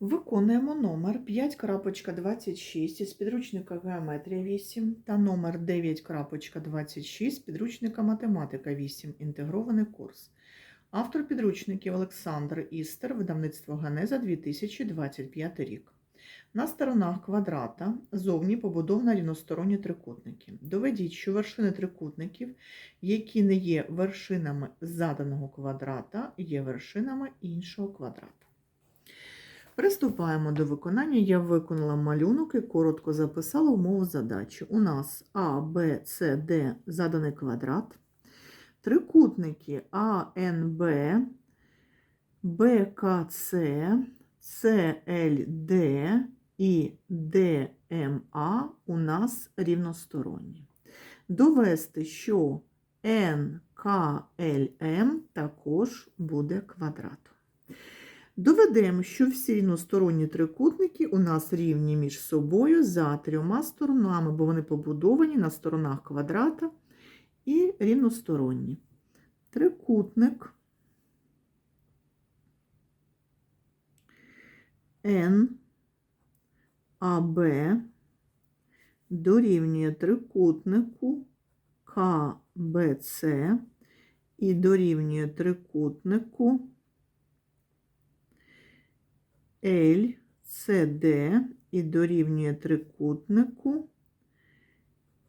Виконуємо номер 5.26 із підручника Геометрія 8 та номер 9.26 з підручника Математика 8. Інтегрований курс. Автор підручників Олександр Істер, видавництво Ганеза 2025 рік. На сторонах квадрата зовні побудовано рівносторонні трикутники. Доведіть, що вершини трикутників, які не є вершинами заданого квадрата, є вершинами іншого квадрата. Приступаємо до виконання. Я виконала малюнок і коротко записала умову задачі. У нас А, Б, С, Д заданий квадрат. Трикутники АНБ, БКЦ, СЛД і ДМА у нас рівносторонні. Довести, що НКЛМ також буде квадратом. Доведемо, що всі рівносторонні трикутники у нас рівні між собою за трьома сторонами, бо вони побудовані на сторонах квадрата і рівносторонні. Трикутник N АБ дорівнює трикутнику КБЦ і дорівнює трикутнику LCD і дорівнює трикутнику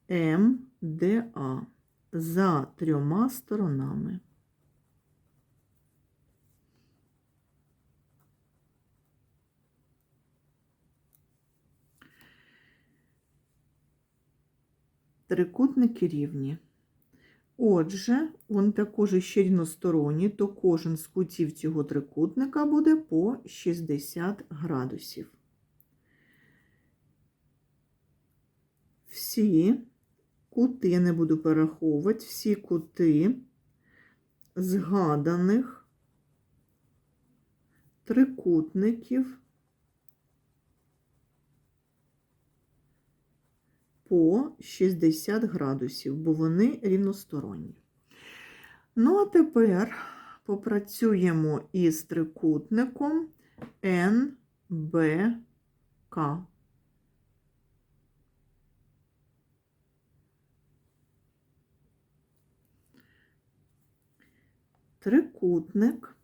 МДА за трьома сторонами. Трикутники рівні. Отже, вони також ще рівносторонні, то кожен з кутів цього трикутника буде по 60 градусів. Всі кути, я не буду перераховувати, всі кути згаданих трикутників по 60 градусів, бо вони рівносторонні. Ну, а тепер попрацюємо із трикутником НБК. Трикутник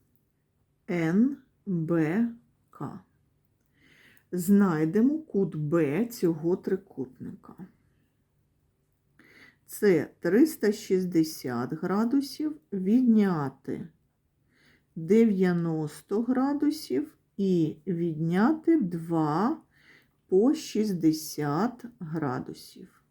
НБК. Знайдемо кут Б цього трикутника. Це 360 градусів відняти 90 градусів і відняти 2 по 60 градусів.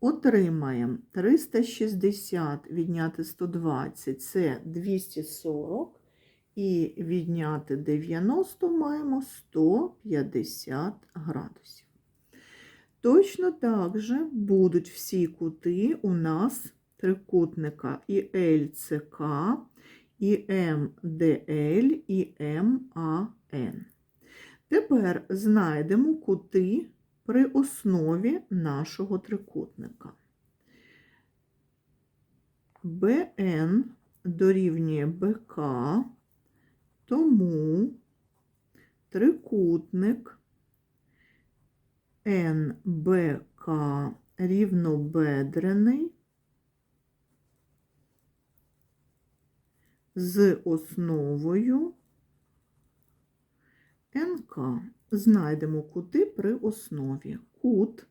Отримаємо 360 відняти 120 це 240. І відняти 90 маємо 150 градусів. Точно так же будуть всі кути у нас трикутника і ЛЦК, і МДЛ, і МАН. Тепер знайдемо кути при основі нашого трикутника. БН дорівнює БК. Тому трикутник НБК рівнобедрений з основою НК. Знайдемо кути при основі. Кут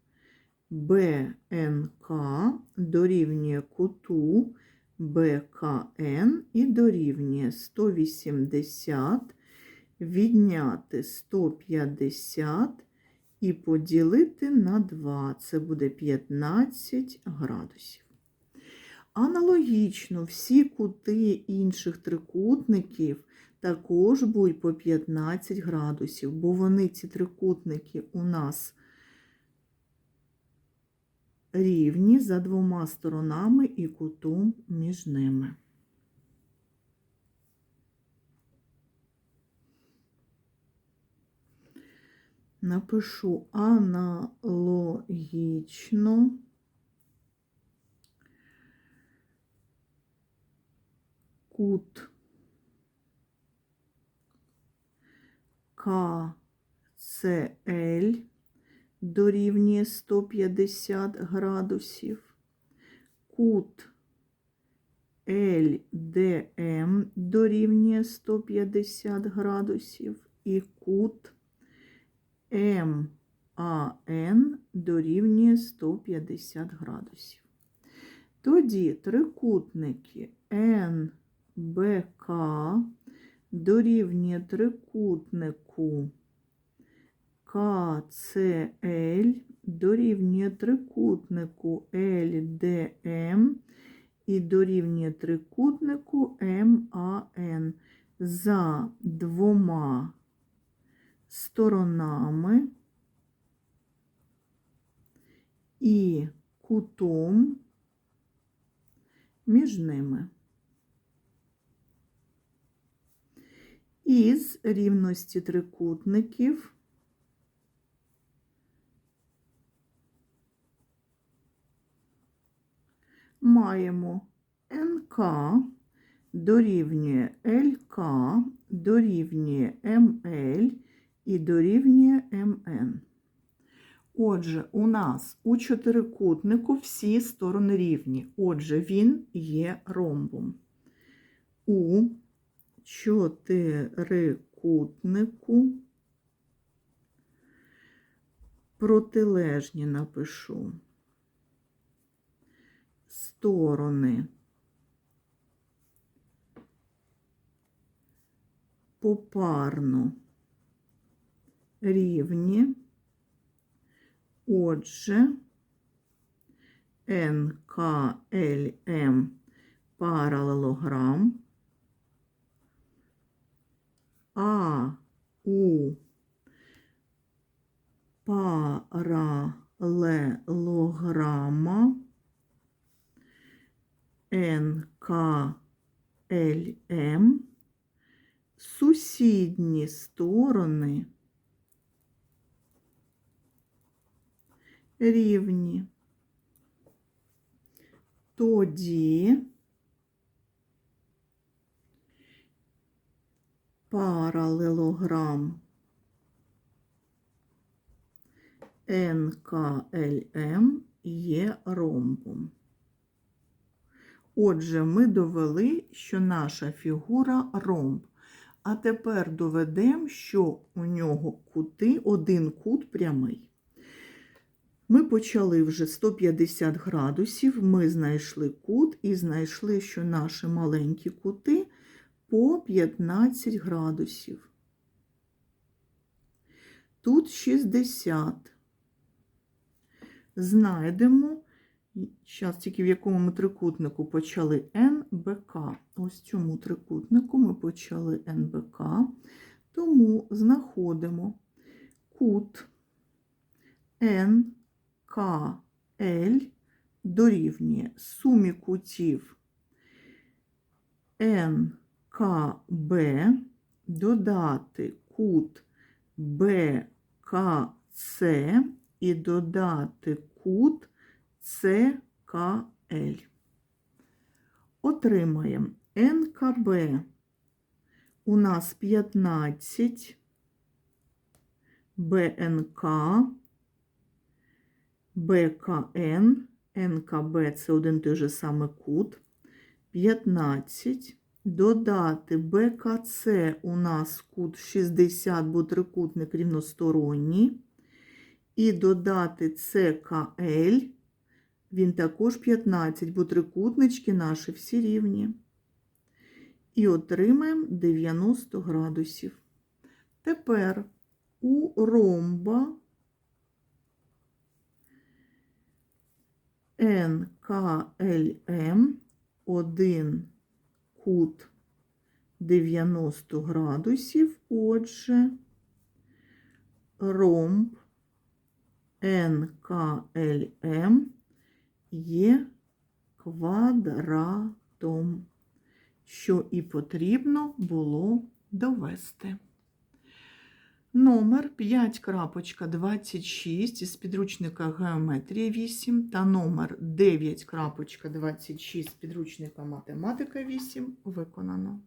БНК дорівнює куту БКН і дорівнює 180, відняти 150 і поділити на 2. Це буде 15 градусів. Аналогічно, всі кути інших трикутників також будуть по 15 градусів, бо вони, ці трикутники, у нас рівні за двома сторонами і кутом між ними. Напишу аналогічно кут КЦЛ дорівнює 150 градусів. Кут LDM дорівнює 150 градусів і кут МАН дорівнює 150 градусів. Тоді трикутники НБК дорівнює трикутнику КЦЛ дорівнює трикутнику LDM і дорівнює трикутнику МАН за двома сторонами і кутом між ними. Із рівності трикутників маємо НК дорівнює ЛК, дорівнює МЛ і дорівнює МН. Отже, у нас у чотирикутнику всі сторони рівні. Отже, він є ромбом. У чотирикутнику протилежні напишу сторони попарно рівні. Отже, НКЛМ паралелограм, а у паралелограма. НКЛМ. Сусідні сторони рівні. Тоді паралелограм НКЛМ є ромбом. Отже, ми довели, що наша фігура ромб. А тепер доведемо, що у нього кути, один кут прямий. Ми почали вже 150 градусів, ми знайшли кут і знайшли, що наші маленькі кути по 15 градусів. Тут 60. Знайдемо, зараз тільки в якому ми трикутнику почали НБК. Ось цьому трикутнику ми почали НБК, тому знаходимо кут Н. КЛ дорівнює сумі кутів НКБ додати кут БКЦ і додати кут ЦКЛ. Отримаємо НКБ у нас 15, БНК БКН, НКБ це один той же самий кут. 15. Додати БКЦ у нас кут 60, бо трикутник рівносторонній. І додати ЦКЛ, він також 15, бо трикутнички наші всі рівні. І отримаємо 90 градусів. Тепер у ромба НКЛМ один кут 90 градусів, отже, ромб НКЛМ є квадратом, що і потрібно було довести. Номер 5.26 із підручника Геометрія 8 та номер 9.26 з підручника Математика 8 виконано.